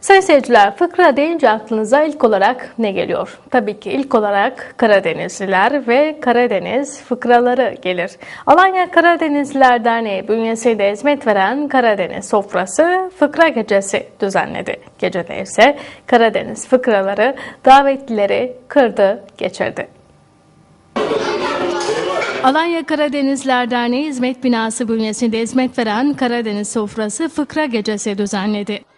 Sayın seyirciler, fıkra deyince aklınıza ilk olarak ne geliyor? Tabii ki ilk olarak Karadenizliler ve Karadeniz fıkraları gelir. Alanya Karadenizliler Derneği bünyesinde hizmet veren Karadeniz sofrası fıkra gecesi düzenledi. Gecede ise Karadeniz fıkraları davetlileri kırdı, geçirdi. Alanya Karadenizler Derneği Hizmet Binası bünyesinde hizmet veren Karadeniz Sofrası Fıkra Gecesi düzenledi.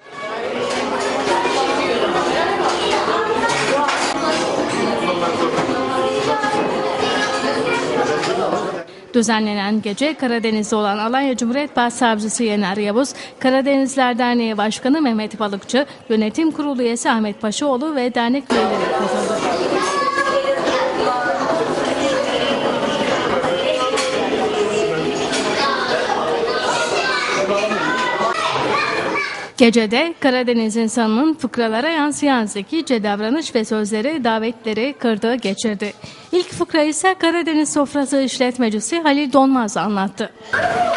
Düzenlenen gece Karadeniz'de olan Alanya Cumhuriyet Başsavcısı Yener Yavuz, Karadenizler Derneği Başkanı Mehmet Balıkçı, Yönetim Kurulu üyesi Ahmet Paşaoğlu ve dernek üyeleri katıldı. Gecede Karadeniz insanının fıkralara yansıyan zekice davranış ve sözleri davetleri kırdı geçirdi. İlk fıkra ise Karadeniz sofrası işletmecisi Halil Donmaz anlattı.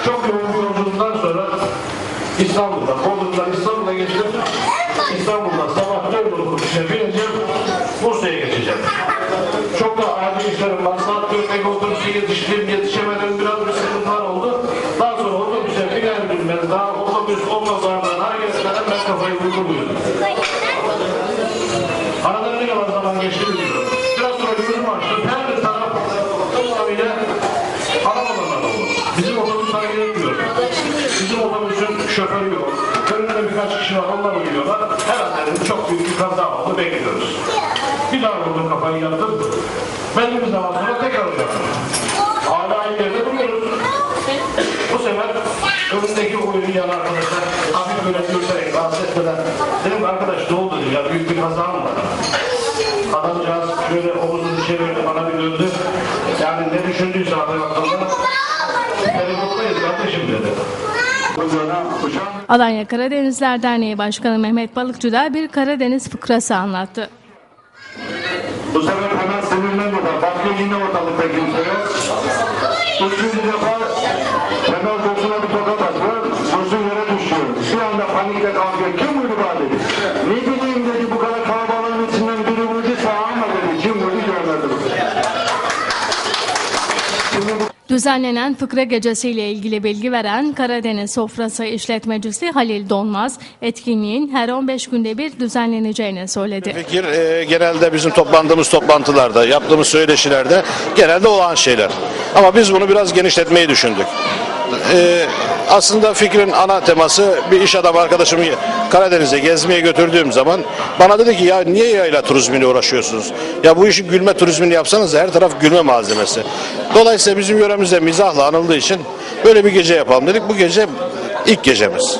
Çok yoğun yolculuktan sonra İstanbul'da, Bodrum'dan İstanbul'a geçtim. İstanbul'dan sabah 4 otobüsüne bineceğim, Bursa'ya geçeceğim. Çok da acil işlerim var. Saat 4'te otobüse yetiştim, yetişemedim. Biraz bir sıkıntılar oldu. Daha sonra otobüse biner binmez, daha otobüs olmazlardan hareketlerden ben kafayı vurdurmuyordum. Aradan ne kadar zaman geçti bilmiyorum. Biraz sonra gözümü açtım. Her bir taraf tamamıyla arabalarla oldu. Bizim otobüs hareket etmiyor. Bizim otobüsün şoförü yok. Önünde birkaç kişi var, onlar uyuyorlar. Herhalde çok büyük bir kaza oldu, bekliyoruz. Bir daha vurdum kafayı yattım. Belli bir zaman sonra tekrar uyandım. Hala yerde. Bu sefer önündeki uyuyan arkadaşlar hafif böyle dürterek rahatsız etmeden dedim ki, arkadaş ne oldu ya büyük bir kaza mı var? Adamcağız şöyle omuzunu çevirdi bana bir döndü. Yani ne düşündüyse abi aklında. Telefontayız kardeşim dedi. Alanya Karadenizler Derneği Başkanı Mehmet Balıkçı da bir Karadeniz fıkrası anlattı. Bu sefer hemen sinirlenmeden bakıyor yine ortalıkta kimse yok. Üçüncü defa Düzenlenen fıkra gecesiyle ilgili bilgi veren Karadeniz Sofrası işletmecisi Halil Donmaz, etkinliğin her 15 günde bir düzenleneceğini söyledi. Fikir e, genelde bizim toplandığımız toplantılarda, yaptığımız söyleşilerde genelde olan şeyler. Ama biz bunu biraz genişletmeyi düşündük. E, aslında fikrin ana teması bir iş adamı arkadaşımı Karadeniz'e gezmeye götürdüğüm zaman bana dedi ki ya niye yayla turizmiyle uğraşıyorsunuz? Ya bu işi gülme turizmini yapsanız her taraf gülme malzemesi. Dolayısıyla bizim yöremizde mizahla anıldığı için böyle bir gece yapalım dedik. Bu gece ilk gecemiz.